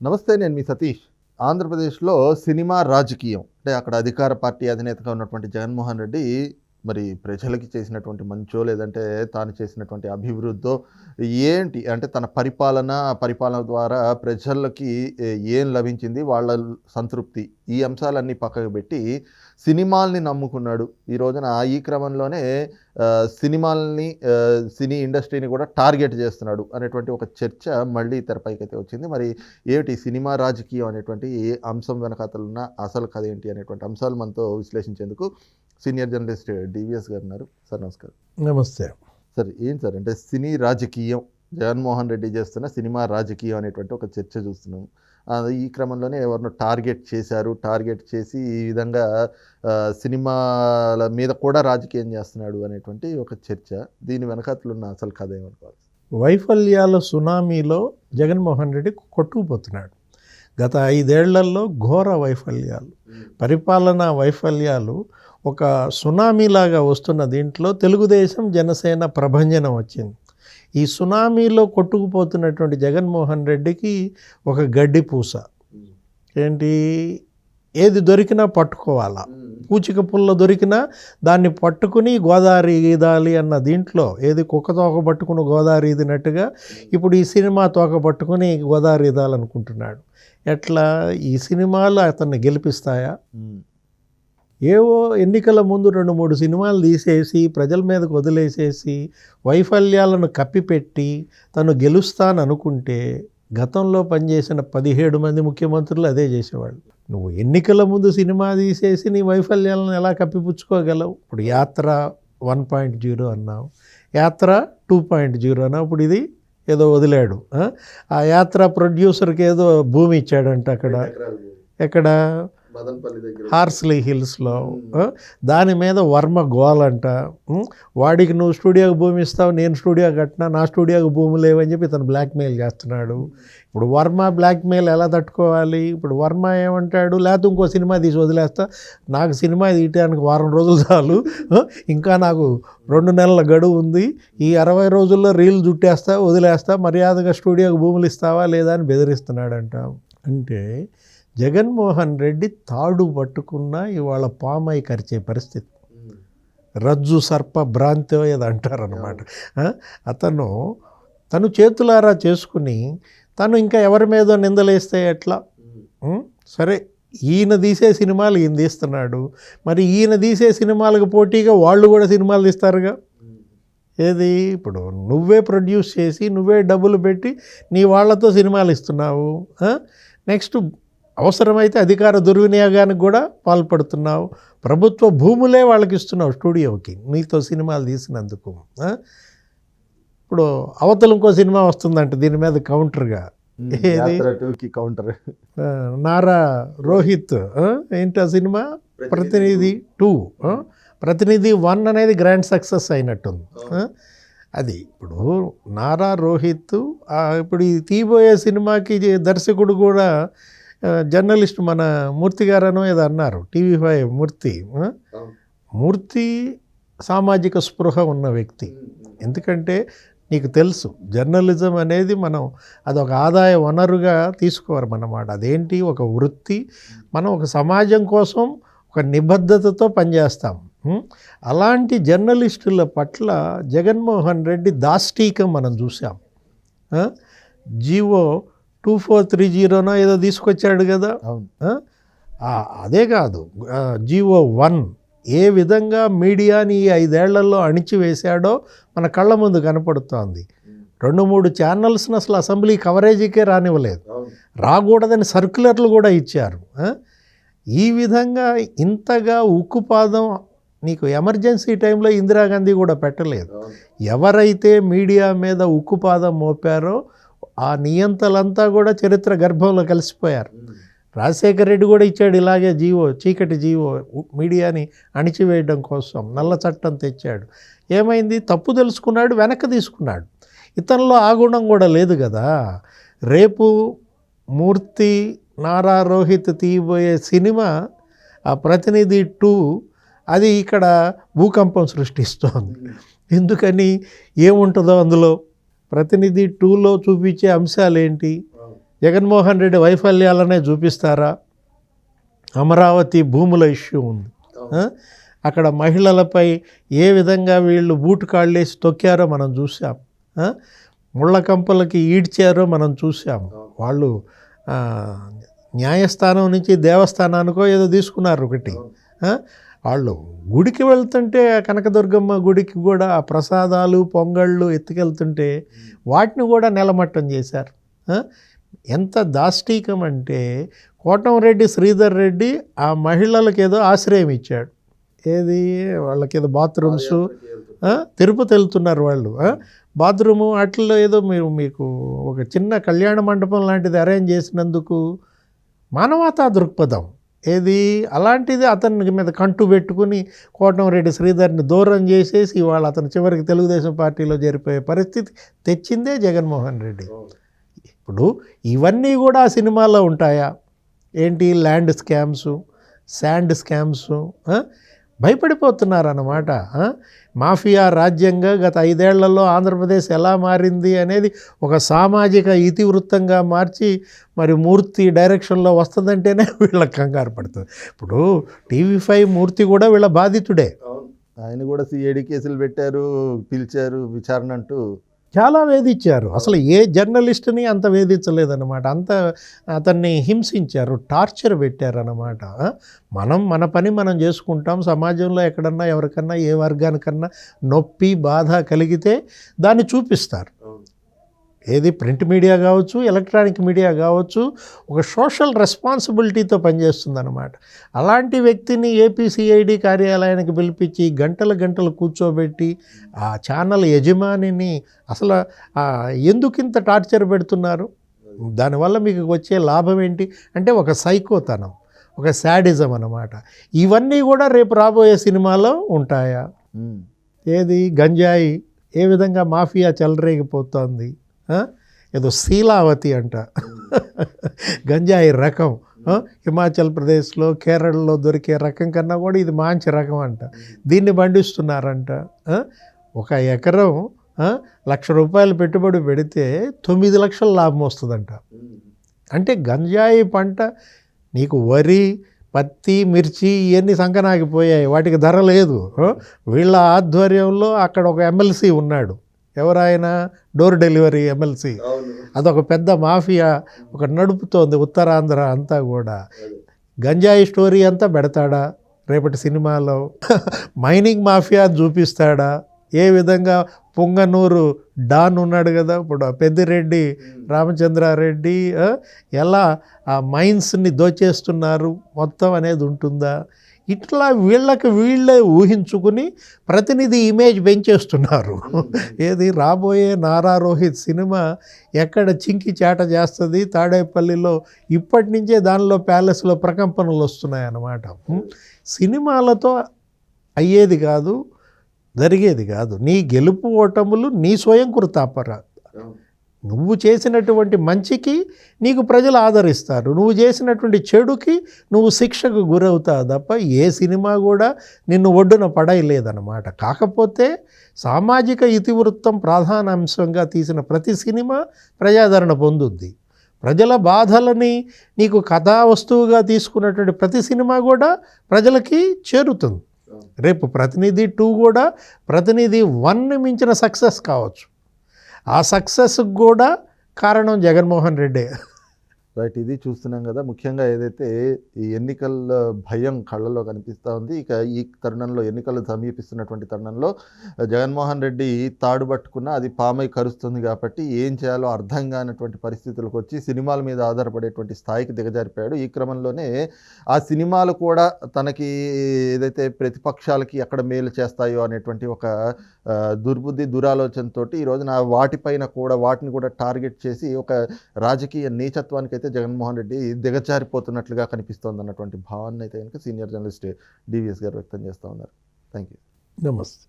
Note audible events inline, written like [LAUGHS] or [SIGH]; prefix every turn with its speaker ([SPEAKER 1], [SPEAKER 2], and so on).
[SPEAKER 1] నమస్తే నేను మీ సతీష్. ఆంధ్రప్రదేశ్లో సినిమా రాజకీయం అంటే అక్కడ అధికార పార్టీ అధినేతగా ఉన్నటువంటి జగన్మోహన్ రెడ్డి మరి ప్రజలకి చేసినటువంటి మంచో లేదంటే తాను చేసినటువంటి అభివృద్ధో ఏంటి? అంటే తన పరిపాలన పరిపాలన ద్వారా ప్రజలకి ఏం లభించింది? వాళ్ళ సంతృప్తి. ఈ అంశాలన్నీ పక్కకు పెట్టి సినిమాల్ని నమ్ముకున్నాడు. ఈ రోజున ఈ క్రమంలోనే సినిమాల్ని సినీ ఇండస్ట్రీని కూడా టార్గెట్ చేస్తున్నాడు అనేటువంటి ఒక చర్చ మళ్ళీ తెరపైకి అయితే వచ్చింది. మరి ఏమిటి సినిమా రాజకీయం అనేటువంటి ఏ అంశం వెనకాతలున్న అసలు కథ ఏంటి అనేటువంటి అంశాలు మనతో విశ్లేషించేందుకు సీనియర్ జర్నలిస్ట్ డివిఎస్ గారు ఉన్నారు. సార్ నమస్కారం.
[SPEAKER 2] నమస్తే.
[SPEAKER 1] సార్ ఏం సార్ అంటే సినీ రాజకీయం జగన్మోహన్ రెడ్డి చేస్తున్న సినిమా రాజకీయం అనేటువంటి ఒక చర్చ చూస్తున్నాం. ఈ క్రమంలోనే ఎవరినో టార్గెట్ చేశారు. టార్గెట్ చేసి ఈ విధంగా సినిమాల మీద కూడా రాజకీయం చేస్తున్నాడు అనేటువంటి ఒక చర్చ. దీని వెనకాతలున్న అసలు కథ ఏమనుకోవాలి
[SPEAKER 2] వైఫల్యాల సునామీలో జగన్మోహన్ రెడ్డి కొట్టుకుపోతున్నాడు. గత ఐదేళ్ళలో ఘోర వైఫల్యాలు పరిపాలనా వైఫల్యాలు ఒక సునామీలాగా వస్తున్న దీంట్లో తెలుగుదేశం జనసేన ప్రభంజనం వచ్చింది. ఈ సునామీలో కొట్టుకుపోతున్నటువంటి జగన్మోహన్ రెడ్డికి ఒక గడ్డి పూస. ఏంటి? ఏది దొరికినా పట్టుకోవాలా? పూచిక పుల్ల దొరికినా దాన్ని పట్టుకుని గోదావరి ఈదాలి అన్న దీంట్లో ఏది కుక్క తోక పట్టుకుని గోదావరి ఈదినట్టుగా ఇప్పుడు ఈ సినిమా తోక పట్టుకుని గోదావరి ఈదాలనుకుంటున్నాడు ఎట్లా? ఈ సినిమాలు అతన్ని గెలిపిస్తాయా. ఏవో ఎన్నికల ముందు రెండు మూడు సినిమాలు తీసేసి ప్రజల మీదకు వదిలేసేసి వైఫల్యాలను కప్పిపెట్టి తను గెలుస్తాననుకుంటే గతంలో పనిచేసిన పదిహేడు మంది ముఖ్యమంత్రులు అదే చేసేవాళ్ళు. నువ్వు ఎన్నికల ముందు సినిమా తీసేసి నీ వైఫల్యాలను ఎలా కప్పిపుచ్చుకోగలవు? ఇప్పుడు యాత్ర వన్ పాయింట్ జీరో అన్నావు. యాత్ర టూ పాయింట్ జీరో అన్నావు. ఇప్పుడు ఇది ఏదో వదిలాడు. ఆ? ఆ యాత్ర ప్రొడ్యూసర్కి ఏదో భూమి ఇచ్చాడంట అక్కడ. ఎక్కడ? హార్స్లీ హిల్స్లో? దాని మీద వర్మ గోలంట ఉం? వాడికి నువ్వు స్టూడియోకి భూమి ఇస్తావు నేను స్టూడియో కట్టినా నా స్టూడియోకి భూమి లేవని చెప్పి ఇతను బ్లాక్మెయిల్ చేస్తున్నాడు. ఇప్పుడు వర్మ బ్లాక్మెయిల్ ఎలా తట్టుకోవాలి? ఇప్పుడు వర్మ ఏమంటాడు? లేకపోతే ఇంకో సినిమా తీసి వదిలేస్తా. నాకు సినిమా తీయటానికి వారం రోజులు చాలు? ఇంకా నాకు రెండు నెలల గడువు ఉంది. ఈ అరవై రోజుల్లో రీల్ జుట్టేస్తా వదిలేస్తా మర్యాదగా స్టూడియోకి భూములు ఇస్తావా లేదా అని బెదిరిస్తున్నాడంట. అంటే జగన్మోహన్ రెడ్డి తాడు పట్టుకున్నా ఇవాళ పామై కరిచే పరిస్థితి. రజ్జు సర్ప భ్రాంతో ఏదో అంటారనమాట అతను తను చేతులారా చేసుకుని తను ఇంకా ఎవరి మీదో నిందలేస్తే ఎట్లా? సరే ఈయన తీసే సినిమాలు ఈయన తీస్తున్నాడు. మరి ఈయన తీసే సినిమాలకు పోటీగా వాళ్ళు కూడా సినిమాలు తీస్తారుగా? ఏది? ఇప్పుడు నువ్వే ప్రొడ్యూస్ చేసి నువ్వే డబ్బులు పెట్టి నీ వాళ్ళతో సినిమాలు ఇస్తున్నావు. నెక్స్ట్ అవసరమైతే అధికార దుర్వినియోగానికి కూడా పాల్పడుతున్నావు ప్రభుత్వ భూములే వాళ్ళకి ఇస్తున్నావు స్టూడియోకి నీతో సినిమాలు తీసినందుకు? ఇప్పుడు అవతల ఇంకో సినిమా వస్తుందంట దీని మీద కౌంటర్గా. ఏది?
[SPEAKER 1] కౌంటర్
[SPEAKER 2] నారా రోహిత్? ఏంటి ఆ సినిమా ప్రతినిధి టూ? ప్రతినిధి వన్ అనేది గ్రాండ్ సక్సెస్ అయినట్టుంది? అది ఇప్పుడు నారా రోహిత్ ఇప్పుడు ఈ తీయబోయే సినిమాకి దర్శకుడు కూడా జర్నలిస్ట్ మన మూర్తి గారనో ఏదో అన్నారు టీవీ ఫైవ్ మూర్తి? మూర్తి సామాజిక స్పృహ ఉన్న వ్యక్తి. ఎందుకంటే నీకు తెలుసు జర్నలిజం అనేది మనం అదొక ఆదాయ వనరుగా తీసుకోరమన్నమాట అదేంటి? ఒక వృత్తి. మనం ఒక సమాజం కోసం ఒక నిబద్ధతతో పనిచేస్తాం? అలాంటి జర్నలిస్టుల పట్ల జగన్మోహన్ రెడ్డి దాష్టీకం మనం చూసాం? జీవో టూ ఫోర్ త్రీ జీరోనో ఏదో తీసుకొచ్చాడు కదా. అదే కాదు. జీవో వన్ ఏ విధంగా మీడియాని ఈ ఐదేళ్ళలో అణిచివేశాడో మన కళ్ళ ముందు కనపడుతోంది. రెండు మూడు ఛానల్స్ని అసలు అసెంబ్లీ కవరేజీకే రానివ్వలేదు. రాకూడదని సర్క్యులర్లు కూడా ఇచ్చారు? ఈ విధంగా ఇంతగా ఉక్కుపాదం నీకు ఎమర్జెన్సీ టైంలో ఇందిరాగాంధీ కూడా పెట్టలేదు. ఎవరైతే మీడియా మీద ఉక్కుపాదం మోపారో ఆ నియంతలంతా కూడా చరిత్ర గర్భంలో కలిసిపోయారు. రాజశేఖర రెడ్డి కూడా ఇచ్చాడు ఇలాగే జీవో చీకటి జీవో మీడియాని అణిచివేయడం కోసం నల్ల చట్టం తెచ్చాడు. ఏమైంది? తప్పు తెలుసుకున్నాడు వెనక్కి తీసుకున్నాడు. ఇతనిలో ఆ గుణం కూడా లేదు కదా. రేపు మూర్తి నారా రోహిత్ తీయబోయే సినిమా ఆ ప్రతినిధి టూ అది ఇక్కడ భూకంపం సృష్టిస్తోంది. ఎందుకని? ఏముంటుందో అందులో? ప్రతినిధి టూలో చూపించే అంశాలు ఏంటి జగన్మోహన్ రెడ్డి వైఫల్యాలనే చూపిస్తారా? అమరావతి భూముల ఇష్యూ ఉంది? అక్కడ మహిళలపై ఏ విధంగా వీళ్ళు బూటు కాళ్ళేసి తొక్కారో మనం చూసాం ఆ? ముళ్ళ కంపలకి ఈడ్చారో మనం చూసాం వాళ్ళు న్యాయస్థానం నుంచి దేవస్థానానికో ఏదో తీసుకున్నారు ఒకటి? వాళ్ళు గుడికి వెళ్తుంటే కనకదుర్గమ్మ గుడికి కూడా ఆ ప్రసాదాలు పొంగళ్ళు ఎత్తుకెళ్తుంటే వాటిని కూడా నెలమట్టం చేశారు? ఎంత దాష్టీకం అంటే కోటంరెడ్డి శ్రీధర్ రెడ్డి ఆ మహిళలకు ఏదో ఆశ్రయం ఇచ్చాడు ఏది వాళ్ళకి ఏదో బాత్రూమ్స్? తిరుపతి వెళ్తున్నారు వాళ్ళు? బాత్రూము వాటిల్లో ఏదో మీరు మీకు ఒక చిన్న కళ్యాణ మండపం లాంటిది అరేంజ్ చేసినందుకు మానవతా దృక్పథం ఏది? అలాంటిది అతని మీద కంటు పెట్టుకుని కోటంరెడ్డి శ్రీధర్ని దూరం చేసేసి ఇవాళ అతను చివరికి తెలుగుదేశం పార్టీలో జరిపోయే పరిస్థితి తెచ్చిందే జగన్మోహన్ రెడ్డి. ఇప్పుడు ఇవన్నీ కూడా ఆ సినిమాలో ఉంటాయా? ఏంటి? ల్యాండ్ స్కామ్స్ శాండ్ స్కామ్స్ భయపడిపోతున్నారన్నమాట. మాఫియా రాజ్యంగా గత ఐదేళ్ళలో ఆంధ్రప్రదేశ్ ఎలా మారింది అనేది ఒక సామాజిక ఇతివృత్తంగా మార్చి మరి మూర్తి డైరెక్షన్లో వస్తుందంటేనే [LAUGHS] వీళ్ళకి కంగారు పడుతుంది. ఇప్పుడు టీవీ ఫైవ్ మూర్తి కూడా వీళ్ళ బాధితుడే.
[SPEAKER 1] ఆయన కూడా సిఐడి కేసులు పెట్టారు పిలిచారు విచారణ అంటూ
[SPEAKER 2] చాలా వేధించారు. అసలు ఏ జర్నలిస్ట్ని అంత వేధించలేదన్నమాట. అంత అతన్ని హింసించారు టార్చర్ పెట్టారన్నమాట. మనం మన పని మనం చేసుకుంటాం. సమాజంలో ఎక్కడన్నా ఎవరికన్నా ఏ వర్గానికన్నా నొప్పి బాధ కలిగితే దాన్ని చూపిస్తారు. ఏది ప్రింట్ మీడియా కావచ్చు ఎలక్ట్రానిక్ మీడియా కావచ్చు ఒక సోషల్ రెస్పాన్సిబిలిటీతో పనిచేస్తుందన్నమాట. అలాంటి వ్యక్తిని ఏపీసీఐడి కార్యాలయానికి పిలిపించి గంటల గంటలు కూర్చోబెట్టి ఆ ఛానల్ యజమానిని అసలు ఆ, ఎందుకు ఇంత టార్చర్ పెడుతున్నారు? దానివల్ల మీకు వచ్చే లాభం ఏంటి? అంటే ఒక సైకోతనం ఒక శాడిజం అన్నమాట. ఇవన్నీ కూడా రేపు రాబోయే సినిమాలో ఉంటాయా. ఏది? గంజాయి. ఏ విధంగా మాఫియా చెలరేగిపోతోంది? ఏదో శీలావతి అంట. గంజాయి రకం. హిమాచల్ ప్రదేశ్లో కేరళలో దొరికే రకం కన్నా కూడా ఇది మంచి రకం అంట. దీన్ని పండిస్తున్నారంట. ఒక ఎకరం లక్ష రూపాయలు పెట్టుబడి పెడితే తొమ్మిది లక్షల లాభం వస్తుందంట. అంటే గంజాయి పంట నీకు వరి పత్తి మిర్చి ఇవన్నీ సంకనాగిపోయాయి. వాటికి ధర లేదు. వీళ్ళ ఆధ్వర్యంలో అక్కడ ఒక ఎమ్మెల్సీ ఉన్నాడు. ఎవరాయన డోర్ డెలివరీ ఎమ్మెల్సీ. అదొక పెద్ద మాఫియా ఒక నడుపుతోంది ఉత్తరాంధ్ర అంతా కూడా. గంజాయి స్టోరీ అంతా పెడతాడా? రేపటి సినిమాలో మైనింగ్ మాఫియా చూపిస్తాడా? ఏ విధంగా పొంగనూరు డాన్ ఉన్నాడు కదా ఇప్పుడు పెద్దిరెడ్డి రామచంద్రారెడ్డి ఎలా ఆ మైన్స్ని దోచేస్తున్నారు మొత్తం అనేది ఉంటుందా? ఇట్లా వీళ్ళకి వీళ్ళే ఊహించుకుని ప్రతినిధి ఇమేజ్ పెంచేస్తున్నారు. ఏది? రాబోయే నారా రోహిత్ సినిమా ఎక్కడ చింకి చేట చేస్తుంది? తాడేపల్లిలో ఇప్పటి నుంచే దానిలో ప్యాలెస్లో ప్రకంపనలు వస్తున్నాయి అన్నమాట ఉం? సినిమాలతో అయ్యేది కాదు జరిగేది కాదు. నీ గెలుపు ఓటములు నీ స్వయం కృతాపర నువ్వు చేసినటువంటి మంచికి నీకు ప్రజలు ఆదరిస్తారు. నువ్వు చేసినటువంటి చెడుకి నువ్వు శిక్షకు గురవుతావు తప్ప ఏ సినిమా కూడా నిన్ను ఒడ్డున పడయలేదన్నమాట. కాకపోతే సామాజిక ఇతివృత్తం ప్రధాన అంశంగా తీసిన ప్రతి సినిమా ప్రజాదరణ పొందుద్ది. ప్రజల బాధలని నీకు కథా వస్తువుగా తీసుకున్నటువంటి ప్రతి సినిమా కూడా ప్రజలకి చేరుతుంది. రేపు ప్రతినిధి టూ కూడా ప్రతినిధి వన్ మించిన సక్సెస్ కావచ్చు. ఆ సక్సెస్కి కూడా కారణం జగన్మోహన్ రెడ్డి.
[SPEAKER 1] రైట్ ఇది చూస్తున్నాం కదా. ముఖ్యంగా ఏదైతే ఈ ఎన్నికల భయం కళ్ళలో కనిపిస్తూ ఉంది ఇక ఈ తరుణంలో ఎన్నికలు సమీపిస్తున్నటువంటి తరుణంలో జగన్మోహన్ రెడ్డి తాడు పట్టుకున్న అది పామై కరుస్తుంది కాబట్టి ఏం చేయాలో అర్థం కానటువంటి పరిస్థితులకు వచ్చి సినిమాల మీద ఆధారపడేటువంటి స్థాయికి దిగజారిపోయాడు. ఈ క్రమంలోనే ఆ సినిమాలు కూడా తనకి ఏదైతే ప్రతిపక్షాలకి ఎక్కడ మేలు చేస్తాయో అనేటువంటి ఒక దుర్బుద్ధి దురాలోచనతో ఈ రోజున వాటిపైన కూడా వాటిని కూడా టార్గెట్ చేసి ఒక రాజకీయ నీచత్వానికైతే అయితే జగన్మోహన్ రెడ్డి దిగజారిపోతున్నట్లుగా కనిపిస్తోంది అన్నటువంటి భావాన్ని అయితే కనుక సీనియర్ జర్నలిస్ట్ డివిఎస్ గారు వ్యక్తం చేస్తూ ఉన్నారు. థ్యాంక్ యూ
[SPEAKER 2] నమస్తే.